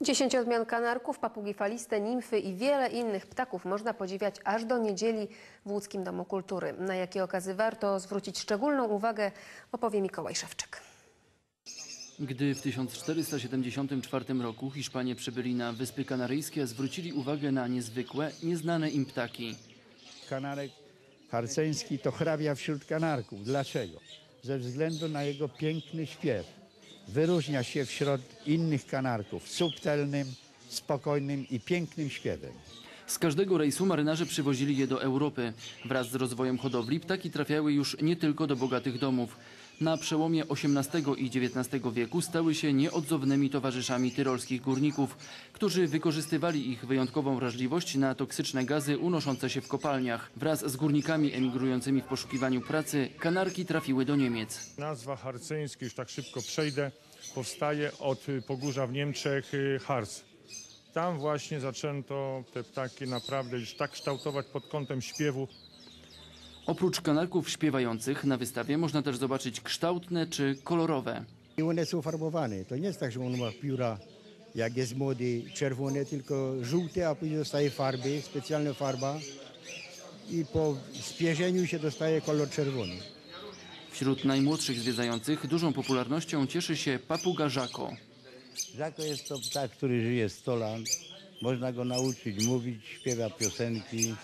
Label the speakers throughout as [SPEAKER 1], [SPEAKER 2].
[SPEAKER 1] Dziesięć odmian kanarków, papugi faliste, nimfy i wiele innych ptaków można podziwiać aż do niedzieli w Łódzkim Domu Kultury. Na jakie okazy warto zwrócić szczególną uwagę opowie Mikołaj Szewczyk.
[SPEAKER 2] Gdy w 1474 roku Hiszpanie przybyli na Wyspy Kanaryjskie, zwrócili uwagę na niezwykłe, nieznane im ptaki.
[SPEAKER 3] Kanarek harceński to hrabia wśród kanarków. Dlaczego? Ze względu na jego piękny śpiew. Wyróżnia się wśród innych kanarków subtelnym, spokojnym i pięknym śpiewem.
[SPEAKER 2] Z każdego rejsu marynarze przywozili je do Europy. Wraz z rozwojem hodowli ptaki trafiały już nie tylko do bogatych domów. Na przełomie XVIII i XIX wieku stały się nieodzownymi towarzyszami tyrolskich górników, którzy wykorzystywali ich wyjątkową wrażliwość na toksyczne gazy unoszące się w kopalniach. Wraz z górnikami emigrującymi w poszukiwaniu pracy kanarki trafiły do Niemiec.
[SPEAKER 4] Nazwa harceńska, już tak szybko przejdę, powstaje od pogórza w Niemczech y, Harz. Tam właśnie zaczęto te ptaki naprawdę już tak kształtować pod kątem śpiewu.
[SPEAKER 2] Oprócz kanarków śpiewających na wystawie można też zobaczyć kształtne czy kolorowe.
[SPEAKER 3] I one są farbowane. To nie jest tak, że on ma pióra, jak jest młody, czerwone, tylko żółte, a później dostaje farby, specjalna farba. I po spierzeniu się dostaje kolor czerwony.
[SPEAKER 2] Wśród najmłodszych zwiedzających dużą popularnością cieszy się papuga Żako.
[SPEAKER 5] Żako jest to ptak, który żyje 100 lat. Można go nauczyć mówić, śpiewa piosenki.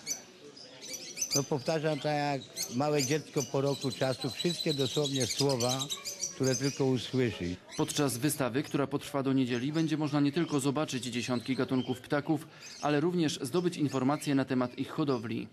[SPEAKER 5] No powtarzam tak jak małe dziecko po roku czasu, wszystkie dosłownie słowa, które tylko usłyszy.
[SPEAKER 2] Podczas wystawy, która potrwa do niedzieli, będzie można nie tylko zobaczyć dziesiątki gatunków ptaków, ale również zdobyć informacje na temat ich hodowli.